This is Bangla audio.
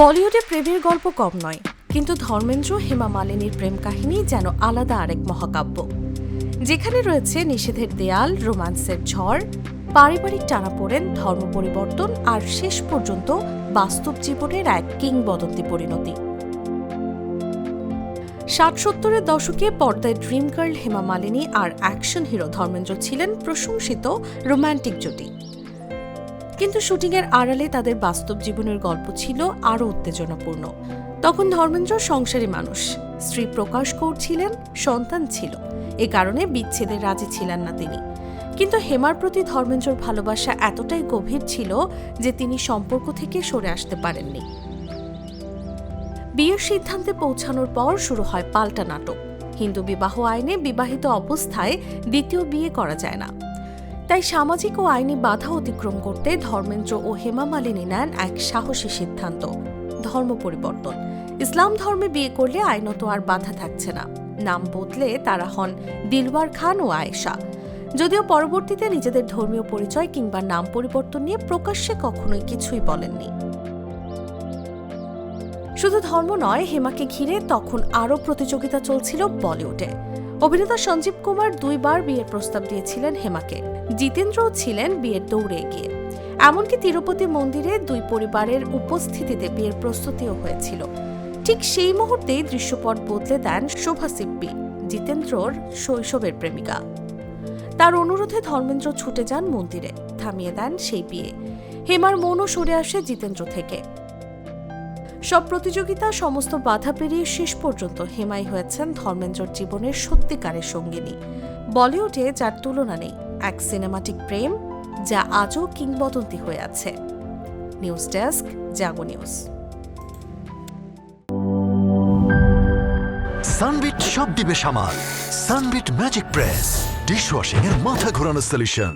বলিউডে প্রেমের গল্প কম নয়, কিন্তু ধর্মেন্দ্র হেমা মালিনীর প্রেম কাহিনী যেন আলাদা আরেক মহাকাব্য। যেখানে রয়েছে নিষেধের দেয়াল, রোমান্সের ঝড়, পারিবারিক টানাপোড়েন, ধর্ম পরিবর্তন আর শেষ পর্যন্ত বাস্তব জীবনের এক কিংবদন্তি পরিণতি। ষাট সত্তরের দশকে পর্দায় ড্রিম গার্ল হেমা মালিনী আর অ্যাকশন হিরো ধর্মেন্দ্র ছিলেন প্রশংসিত রোমান্টিক জুটি। কিন্তু শুটিংয়ের আড়ালে তাদের বাস্তব জীবনের গল্প ছিল আরও উত্তেজনাপূর্ণ। তখন ধর্মেন্দ্র সংসারী মানুষ। স্ত্রী প্রকাশ করছিলেন, সন্তান ছিল। এ কারণে বিচ্ছেদে রাজি ছিলেন না তিনি। কিন্তু হেমার প্রতি ধর্মেন্দ্রর ভালোবাসা এতটাই গভীর ছিল যে তিনি সম্পর্ক থেকে সরে আসতে পারেননি। বিয়ের সিদ্ধান্তে পৌঁছানোর পর শুরু হয় পাল্টা নাটক। হিন্দু বিবাহ আইনে বিবাহিত অবস্থায় দ্বিতীয় বিয়ে করা যায় না। তাই সামাজিক ও আইনি বাধা অতিক্রম করতে ধর্মেন্দ্র ও হেমা মালিনী নেন এক সাহসী সিদ্ধান্ত। ধর্ম পরিবর্তন। ইসলাম ধর্মে বিয়ে করলে আইনত আর বাধা থাকছে না। নাম বদলে তারা হন দিলওয়ার খান ও আয়েশা। যদিও পরবর্তীতে নিজেদের ধর্মীয় পরিচয় কিংবা নাম পরিবর্তন নিয়ে প্রকাশ্যে কখনোই কিছুই বলেননি। শুধু ধর্ম নয়, হেমাকে ঘিরে তখন আরও প্রতিযোগিতা চলছিল বলিউডে। অভিনেতা সঞ্জীব কুমার দুইবার বিয়ের প্রস্তাব দিয়েছিলেন হেমাকে। জিতেন্দ্রও ছিলেন বিয়ের দৌড়ে এগিয়ে। এমনকি তিরুপতি মন্দিরে দুই পরিবারের উপস্থিতিতে বিয়ের প্রস্তুতিও হয়েছিল। ঠিক সেই মুহূর্তেই দৃশ্যপট বদলে দেন শোভা সিপ্পি জিতেন্দ্রর শৈশবের প্রেমিকা। তার অনুরোধে ধর্মেন্দ্র ছুটে যান মন্দিরে, থামিয়ে দেন সেই বিয়ে। হেমার মনও সরে আসে জিতেন্দ্র থেকে। সব প্রতিযোগিতা সমস্ত বাধা পেরিয়ে শেষ পর্যন্ত হেমাই হয়েছেন ধর্মেন্দ্রর জীবনের সত্যিকারের সঙ্গিনী। বলিউডে যার তুলনা নেই, এক সিনেমাটিক প্রেম যা আজও কিংবদন্তি হয়ে আছে। News desk, Jago news. Sunbit সব দিবে সামাল। সানবিট ম্যাজিক প্রেস ডিশওয়াশিং এর মাথা ঘোরানো সলিউশন